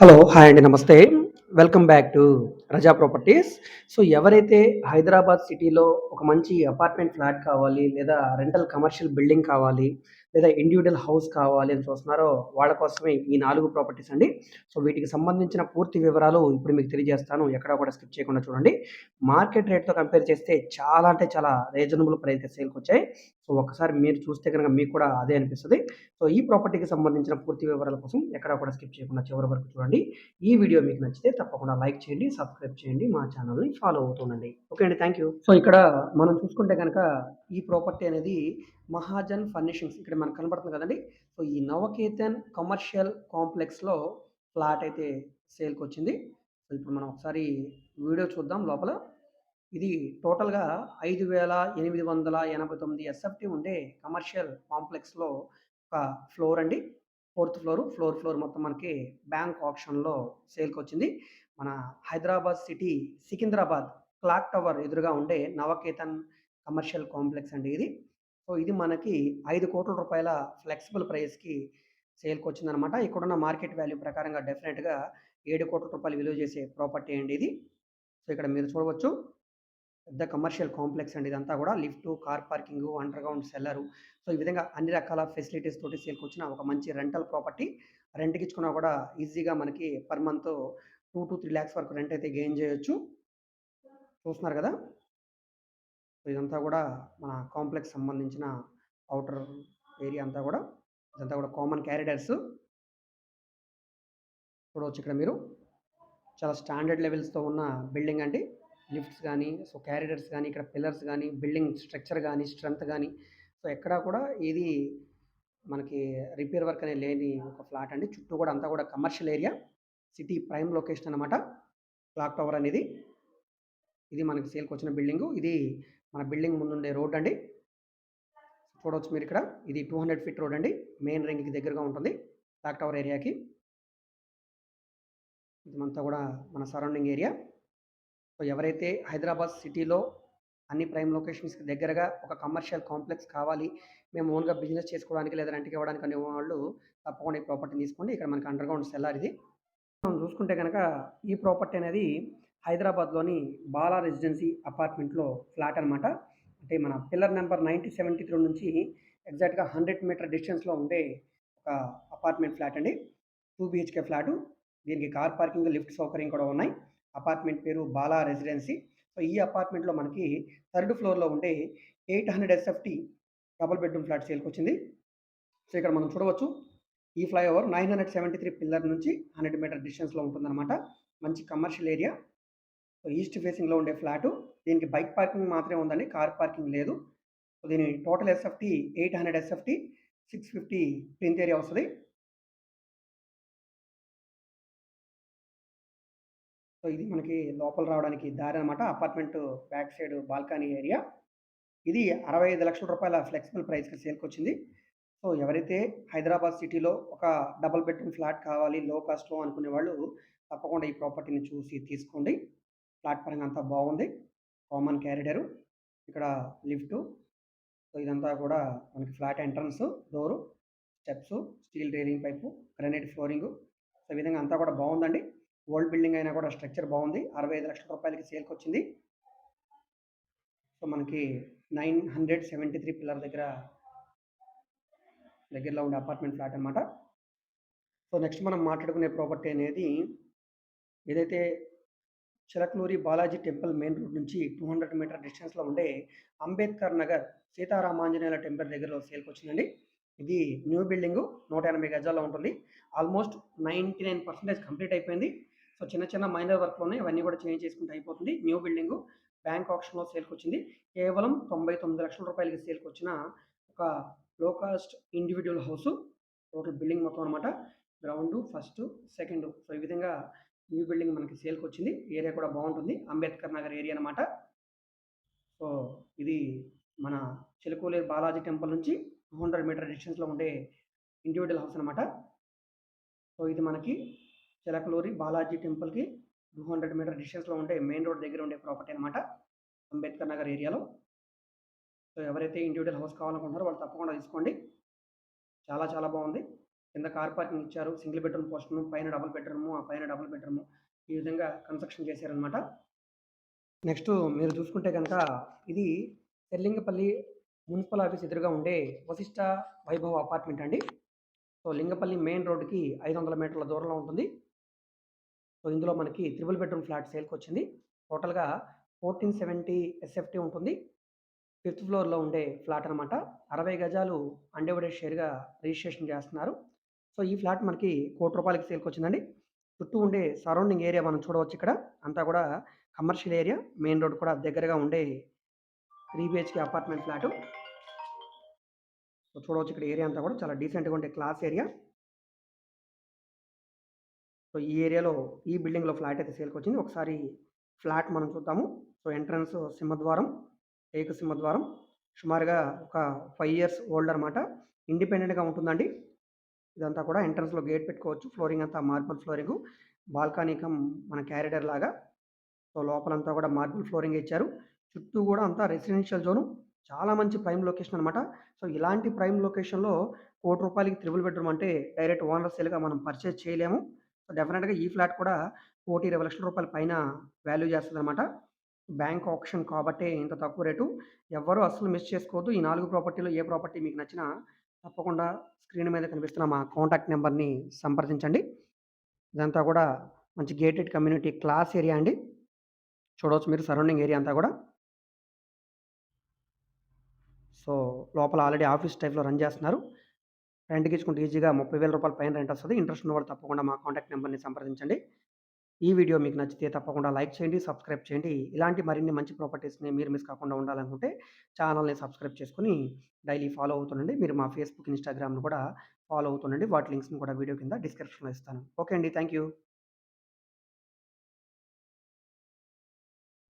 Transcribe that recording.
Hello! Hi అండి. నమస్తే. Welcome back to Raza properties. So, ఎవరైతే హైదరాబాద్ సిటీలో ఒక మంచి అపార్ట్మెంట్ ఫ్లాట్ కావాలి, లేదా రెంటల్ కమర్షియల్ బిల్డింగ్ కావాలి, లేదా ఇండివిజువల్ హౌస్ కావాలి అని చూస్తున్నారో వాళ్ళ కోసమే ఈ నాలుగు ప్రాపర్టీస్ అండి. సో, వీటికి సంబంధించిన పూర్తి వివరాలు ఇప్పుడు మీకు తెలియజేస్తాను. ఎక్కడ కూడా స్కిప్ చేయకుండా చూడండి. మార్కెట్ రేట్‌తో కంపేర్ చేస్తే చాలా అంటే చాలా రీజనబుల్ ప్రైస్‌కి సేల్‌కొచ్చాయి. సో, ఒక్కసారి మీరు చూస్తే కనుక మీకు కూడా అదే అనిపిస్తుంది సో, ఈ ప్రాపర్టీకి సంబంధించిన పూర్తి వివరాల కోసం ఎక్కడ కూడా స్కిప్ చేయకుండా చివరి వరకు చూడండి. ఈ వీడియో మీకు నచ్చితే తప్పకుండా లైక్ చేయండి, సబ్స్క్రైబ్ చేయండి, మా ఛానల్ని ఫాలో అవుతుండండి. ఓకే అండి. Thank you. సో, ఇక్కడ మనం చూసుకుంటే కనుక ఈ ప్రాపర్టీ అనేది మహాజన్ ఫర్నిషింగ్స్ ఇక్కడ మనకు కనబడుతుంది కదండీ! సో, ఈ నవకేతన్ కమర్షియల్ కాంప్లెక్స్‌లో ఫ్లాట్ అయితే సేల్‌కొచ్చింది. సో, ఇప్పుడు మనం ఒకసారి వీడియో చూద్దాం లోపల. ఇది టోటల్‌గా 5889 ఎస్ఎఫ్‌టీ ఉండే కమర్షియల్ కాంప్లెక్స్‌లో ఒక ఫ్లోర్ అండి. Fourth floor. ఫ్లోర్, ఫ్లోర్ మొత్తం మనకి బ్యాంక్ ఆక్షన్‌లో సేల్‌కొచ్చింది. మన Hyderabad city Secunderabad clock tower ఎదురుగా ఉండే నవకేతన్ కమర్షియల్ కాంప్లెక్స్ అండి ఇది. సో, ఇది మనకి ఐదు కోట్ల రూపాయల ఫ్లెక్సిబుల్ ప్రైస్‌కి సేల్‌కొచ్చిందనమాట. ఇక్కడున్న మార్కెట్ వాల్యూ ప్రకారంగా డెఫినెట్గా ఏడు కోట్ల రూపాయలు విలువ చేసే ప్రాపర్టీ అండి ఇది. సో, ఇక్కడ మీరు చూడవచ్చు. పెద్ద కమర్షియల్ కాంప్లెక్స్ అండి ఇదంతా కూడా. Lift car parking underground cellar. So, ఈ విధంగా అన్ని రకాల ఫెసిలిటీస్ తోటి సేల్‌కొచ్చిన ఒక మంచి రెంటల్ ప్రాపర్టీ. రెంట్‌కి ఇచ్చుకున్నా కూడా ఈజీగా మనకి per month two to three lakhs వరకు రెంట్ అయితే గెయిన్ చేయొచ్చు. చూస్తున్నారు కదా! సో, ఇదంతా కూడా మన కాంప్లెక్స్ సంబంధించిన ఔటర్ ఏరియా అంతా కూడా. ఇదంతా కూడా కామన్ క్యారిడర్స్ చూడవచ్చు ఇక్కడ మీరు. చాలా స్టాండర్డ్ లెవెల్స్‌తో ఉన్న బిల్డింగ్ అండి. లిఫ్ట్స్ కానీ సో, క్యారిడర్స్ కానీ ఇక్కడ పిల్లర్స్ కానీ బిల్డింగ్ స్ట్రక్చర్ కానీ స్ట్రెంత్ కానీ సో, ఎక్కడా కూడా ఇది మనకి రిపేర్ వర్క్ అనేది లేని ఒక ఫ్లాట్ అండి. చుట్టూ కూడా అంతా కూడా commercial area. City prime location అనమాట క్లాక్ టవర్ అనేది. ఇది మనకి సేల్కి వచ్చిన బిల్డింగు. ఇది మన బిల్డింగ్ ముందుండే రోడ్ అండి. చూడవచ్చు ఇక్కడ ఇది 200 ఫీట్ రోడ్ అండి. మెయిన్ రింగ్‌కి దగ్గరగా ఉంటుంది. క్లాక్ టవర్ ఏరియాకి. ఇదంతా కూడా మన సరౌండింగ్ ఏరియా. సో, ఎవరైతే హైదరాబాద్ సిటీలో అన్ని ప్రైమ్ లొకేషన్స్‌కి దగ్గరగా ఒక కమర్షియల్ కాంప్లెక్స్ కావాలి. మేము ఓన్‌గా బిజినెస్ చేసుకోవడానికి లేదా రెంట్‌కి ఇవ్వడానికి అనేవాళ్ళు తప్పకుండా ఈ ప్రాపర్టీ తీసుకోండి. ఇక్కడ మనకి అండర్ గ్రౌండ్ సెల్లార్ ఇది. మనం చూసుకుంటే కనుక ఈ ప్రాపర్టీ అనేది హైదరాబాద్‌లోని బాలా రెసిడెన్సీ అపార్ట్మెంట్‌లో ఫ్లాట్ అనమాట. అంటే మన pillar number ninety seventy three నుంచి ఎగ్జాక్ట్‌గా 100 మీటర్ డిస్టెన్స్‌లో ఉండే ఒక అపార్ట్మెంట్ ఫ్లాట్ అండి. Two BHK flat. దీనికి కార్ పార్కింగ్, లిఫ్ట్ సౌకర్యం కూడా ఉన్నాయి. అపార్ట్మెంట్ పేరు బాలా రెసిడెన్సీ. సో, ఈ అపార్ట్మెంట్‌లో మనకి థర్డ్ ఫ్లోర్‌లో ఉండే 800 ఎస్ఎఫ్‌టీ డబుల్ బెడ్‌రూమ్ ఫ్లాట్ సేల్‌కొచ్చింది. సో, ఇక్కడ మనం చూడవచ్చు. ఈ ఫ్లైఓవర్ 973 పిల్లర్ నుంచి 100 మీటర్ డిస్టెన్స్‌లో ఉంటుందన్నమాట. మంచి కమర్షియల్ ఏరియా. సో, ఈస్ట్ ఫేసింగ్‌లో ఉండే ఫ్లాటు. దీనికి బైక్ పార్కింగ్ మాత్రమే ఉందండి. కార్ పార్కింగ్ లేదు. సో, దీని total SFT 800 SFT 650 plinth area వస్తుంది సో, ఇది మనకి లోపల రావడానికి దారి అన్నమాట. Apartment back side balcony area. ఇది అరవై ఐదు లక్షల రూపాయల ఫ్లెక్సిబుల్ ప్రైస్‌కి సేల్‌కొచ్చింది. సో, ఎవరైతే హైదరాబాద్ సిటీలో ఒక డబుల్ బెడ్‌రూమ్ ఫ్లాట్ కావాలి లో కాస్ట్‌లో అనుకునే వాళ్ళు తప్పకుండా ఈ ప్రాపర్టీని చూసి తీసుకోండి. ఫ్లాట్ పరంగా అంతా బాగుంది. కామన్ క్యారిడరు ఇక్కడ లిఫ్టు. సో, ఇదంతా కూడా మనకి flat entrance door, steps steel railing pipe, granite flooring. So, ఈ విధంగా అంతా కూడా బాగుందండి. ఓల్డ్ బిల్డింగ్ అయినా కూడా స్ట్రక్చర్ బాగుంది. రూ. 65,00,000కి సేల్‌కొచ్చింది. సో, మనకి 973 పిల్లర్ దగ్గర దగ్గరలో ఉండే అపార్ట్మెంట్ ఫ్లాట్ అనమాట సో, నెక్స్ట్ మనం మాట్లాడుకునే ప్రాపర్టీ అనేది ఏదైతే Chilakaluri Balaji temple main road నుంచి 200 మీటర్ డిస్టెన్స్‌లో ఉండే అంబేద్కర్ నగర్ సీతారామాంజనేయుల టెంపుల్ దగ్గరలో సేల్కి వచ్చిందండి ఇది న్యూ బిల్డింగు. 180 గజాల్లో ఉంటుంది. ఆల్మోస్ట్ 99% కంప్లీట్ అయిపోయింది. సో, చిన్న చిన్న మైనర్ వర్క్లోనే ఉన్నాయి. అవన్నీ కూడా చేంజ్ చేసుకుంటే అయిపోతుంది. న్యూ బిల్డింగ్ బ్యాంక్ ఆక్షన్‌లో సేల్‌కొచ్చింది. కేవలం తొంభై తొమ్మిది లక్షల రూపాయలకి సేల్కి వచ్చిన ఒక low cost individual house total building మొత్తం అనమాట గ్రౌండ్ ఫస్ట్ సెకండు. సో, ఈ విధంగా న్యూ బిల్డింగ్ మనకి సేల్‌కొచ్చింది. ఏరియా కూడా బాగుంటుంది. అంబేద్కర్ నగర్ ఏరియా అనమాట సో, ఇది మన చిలుకూలేరు బాలాజీ టెంపుల్ నుంచి 200 మీటర్ డిస్టెన్స్‌లో ఉండే ఇండివిజువల్ హౌస్ అనమాట సో, ఇది మనకి చిలకలూరి బాలాజీ టెంపుల్‌కి 200 మీటర్ డిస్టెన్స్‌లో ఉండే మెయిన్ రోడ్ దగ్గర ఉండే ప్రాపర్టీ అనమాట అంబేద్కర్ నగర్ ఏరియాలో. సో, ఎవరైతే ఇండివిజువల్ హౌస్ కావాలనుకుంటున్నారో వాళ్ళు తప్పకుండా తీసుకోండి. చాలా చాలా బాగుంది. కింద కార్ పార్కింగ్ ఇచ్చారు. సింగిల్ బెడ్‌రూమ్ పోర్షను, పైన డబుల్ బెడ్‌రూము, ఆ పైన డబుల్ బెడ్‌రూము ఈ విధంగా కన్‌స్ట్రక్షన్ చేశారనమాట. నెక్స్ట్ మీరు చూసుకుంటే కనుక ఇది తెర్లింగపల్లి మున్సిపల్ ఆఫీస్ ఎదురుగా ఉండే వశిష్ట వైభవ్ అపార్ట్మెంట్ అండి. సో, లింగపల్లి మెయిన్ రోడ్‌కి 500 మీటర్ల దూరంలో ఉంటుంది. సో, ఇందులో మనకి త్రిబుల్ బెడ్‌రూమ్ ఫ్లాట్ సేల్‌కొచ్చింది. టోటల్‌గా 1470 ఎస్ఎఫ్‌టీ ఉంటుంది. ఫిఫ్త్ ఫ్లోర్‌లో ఉండే ఫ్లాట్ అనమాట. 60 గజాలు అన్‌డివైడెడ్ షేర్‌గా రిజిస్ట్రేషన్ చేస్తున్నారు. సో, ఈ ఫ్లాట్ మనకి కోటి రూపాయలకి సేల్కి వచ్చిందండి చుట్టూ ఉండే సరౌండింగ్ ఏరియా మనం చూడవచ్చు ఇక్కడ. అంతా కూడా కమర్షియల్ ఏరియా. మెయిన్ రోడ్ కూడా దగ్గరగా ఉండే three BHK apartment flat. So, చూడవచ్చు ఇక్కడ ఏరియా అంతా కూడా చాలా డీసెంట్‌గా ఉండే క్లాస్ ఏరియా. సో, ఈ ఏరియాలో ఈ బిల్డింగ్‌లో ఫ్లాట్ అయితే సేల్‌కొచ్చింది. ఒకసారి ఫ్లాట్ మనం చూద్దాము. సో, ఎంట్రన్స్ సింహద్వారం, టేకు సింహద్వారం. సుమారుగా ఒక ఫైవ్ ఇయర్స్ ఓల్డ్ అనమాట. ఇండిపెండెంట్‌గా ఉంటుందండి. ఇదంతా కూడా ఎంట్రన్స్‌లో గేట్ పెట్టుకోవచ్చు. ఫ్లోరింగ్ అంతా మార్బుల్ ఫ్లోరింగ్ బాల్కనీ మన క్యారిడర్ లాగా. సో, లోపలంతా కూడా మార్బుల్ ఫ్లోరింగ్ ఇచ్చారు. చుట్టూ కూడా అంతా రెసిడెన్షియల్ జోను. చాలా మంచి ప్రైమ్ లొకేషన్ అనమాట. సో, ఇలాంటి ప్రైమ్ లొకేషన్‌లో కోటి రూపాయలకి త్రిబుల్ బెడ్‌రూమ్ అంటే డైరెక్ట్ ఓనర్ సేల్‌గా మనం పర్చేజ్ చేయలేము. సో, డెఫినెట్గా ఈ ఫ్లాట్ కూడా రూ. 1,20,00,000 పైన వాల్యూ చేస్తదనమాట. బ్యాంక్ ఆప్షన్ కాబట్టి ఇంత తక్కువ రేటు. ఎవ్వరు అస్సలు మిస్ చేసుకోవద్దు. ఈ నాలుగు ప్రాపర్టీలో ఏ ప్రాపర్టీ మీకు నచ్చినా తప్పకుండా స్క్రీన్ మీద కనిపిస్తున్న మా కాంటాక్ట్ నెంబర్ని సంప్రదించండి. ఇదంతా కూడా మంచి గేటెడ్ కమ్యూనిటీ క్లాస్ ఏరియా అండి. చూడవచ్చు మీరు సరౌండింగ్ ఏరియా అంతా కూడా. సో, లోపల ఆల్రెడీ ఆఫీస్ టైప్‌లో రన్ చేస్తున్నారు. రెంట్‌కి ఇచ్చుకుంటే ఈజీగా ముప్పై వేల రూపాయల పైన రెంట్ వస్తుంది ఇంట్రెస్ట్ ఉన్నవాళ్ళు తప్పకుండా మా కాంటాక్ట్ నెంబర్ని సంప్రదించండి. ఈ వీడియో మీకు నచ్చితే తప్పకుండా లైక్ చేయండి, సబ్స్క్రైబ్ చేయండి. ఇలాంటి మరిన్ని మంచి ప్రాపర్టీస్‌ని మీరు మిస్ కాకుండా ఉండాలనుకుంటే ఛానల్ని సబ్స్క్రైబ్ చేసుకుని డైలీ ఫాలో అవుతుండండి. మీరు మా ఫేస్‌బుక్, ఇన్‌స్టాగ్రామ్‌ను కూడా ఫాలో అవుతుండండి. వాటి లింక్స్‌ని కూడా వీడియో కింద డిస్క్రిప్షన్‌లో ఇస్తాను. ఓకే అండి. Thank you.